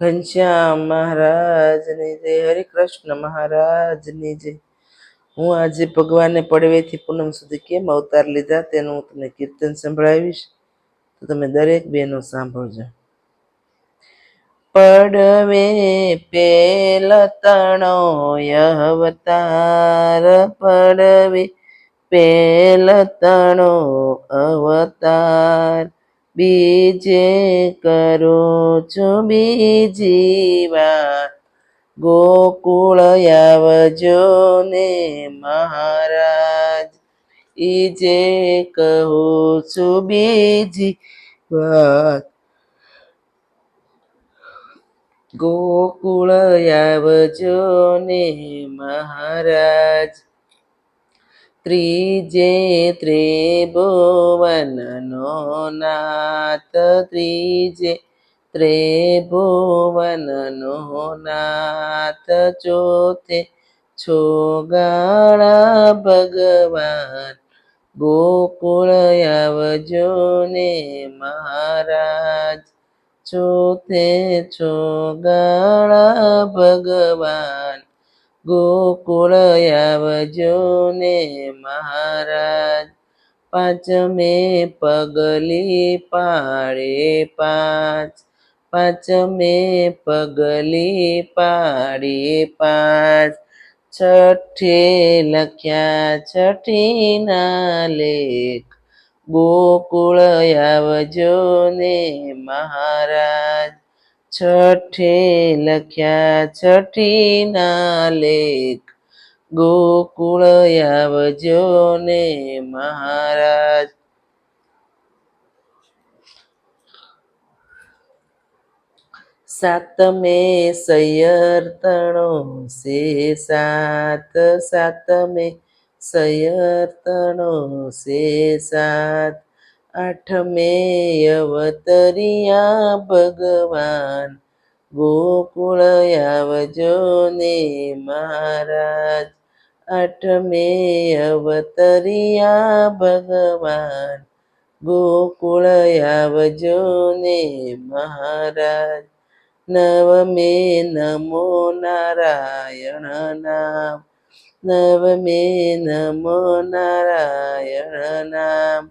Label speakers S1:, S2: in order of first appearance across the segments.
S1: ઘનશ્યામ મહારાજની જય. હરિકૃષ્ણ મહારાજની જય. હું આજે ભગવાને પડવેથી પૂનમ સુધી કેમ અવતાર લીધા તેનું હું તમને કીર્તન સંભળાવીશ. તો તમે દરેક બેનો સાંભળજો. પડવે પેલ તણો અવતાર, પડવે પેલતણો અવતાર. બીજે કરો છો બીજી વાર ગોકુળ આવજો ને મહારાજ. ઈજે કહું છું બીજી વાત ગોકુળ આવજો ને મહારાજ. ત્રીજે ત્રિભુવનનો નાથ ત્રીજે ત્રિભુવનનો નાથ ચોથે છો ગાળા ભગવાન ગોકુળ આવજો ને મહારાજ, ચોથે છોગાળા ભગવાન ગોકુળ આવજો ને મહારાજ પાંચમે પગલી પાડે પાંચ, પાંચમે પગલી પાડે પાંચ. છઠ્ઠે લખ્યા છઠ્ઠીના લેખ ગોકુળ આવજો ને મહારાજ છઠ્ઠે લખ્યા છઠ્ઠીના લેખ. ગોકુળ આવજો ને મહારાજ. સાતમે સૈયર્તણો સે સાત. સાતમે સૈયર્તણો સે સાત. આઠમે અવતરિયા ભગવાન. ગોકુળ આવજો ને મહારાજ. આઠમે અવતરિયા ભગવાન. ગોકુળ આવજો ને મહારાજ. નવમે નમો નારાયણ નામ. નવમે નમો નારાયણ નામ.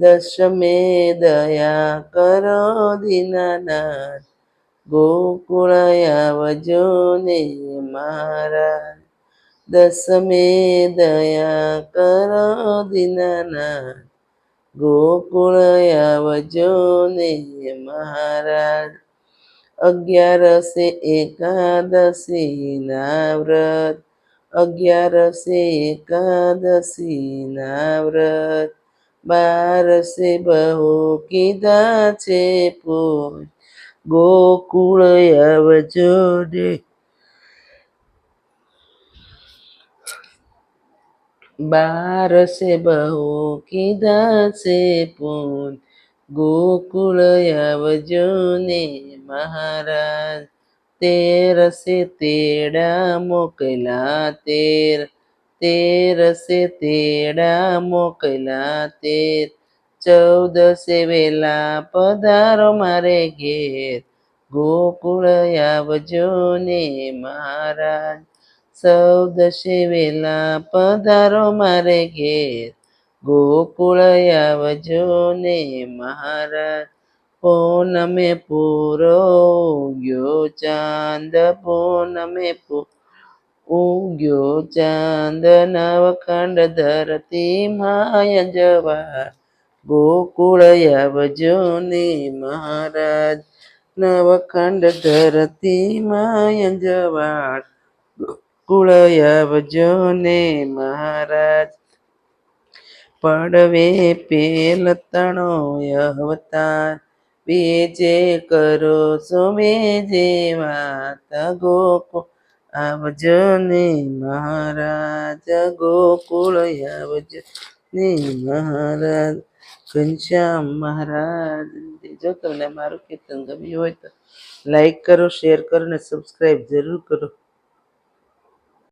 S1: દશમે દયા કરો દીનાનાથ ગોકુળ આવજો ને મારા. દશમે દયા કરો દીનાનાથ ગોકુળ આવજો ને મહારાજ અગિયારસે એકાદશીના વ્રત. અગિયારસે એકાદશીના વ્રત. બારસે બહુ કીધા છે પૂજ ગોકુળ આવજો ને. બારસે બહુ કીધા છે પૂન. ગોકુળ આવજો ને મહારાજ. તેરસે તેડા મોકલા તેર. તેરસે તેડા મોકલા તેર. ચૌદસે વેલા પધારો મારે ઘેર. ગોકુળ આવજો ને મહારાજ. ચૌદશે વેલા પધારો મારે ઘેર. ગોકુળ આવજો ને મહારાજ. પૂનમે પૂરો ગયો ચાંદ, પૂનમે ઉગ્યો ચાંદ નવખંડ ધરતી માય જવા ગોકુળ આવજો ને મહારાજ, નવખંડ ધરતી માય જવાળ ગોકુળ આવજો ને મહારાજ, પડવે પેલ તણો અવતાર. બીજે કરો સુમે જેવા તગો આવજો ને મહારાજ, ગોકુળ આવજો ને મહારાજ. ઘનશ્યામ મહારાજ, જો તમને મારું કીર્તન ગમ્યું હોય તો લાઈક કરો શેર કરો ને સબસ્ક્રાઈબ જરૂર કરો.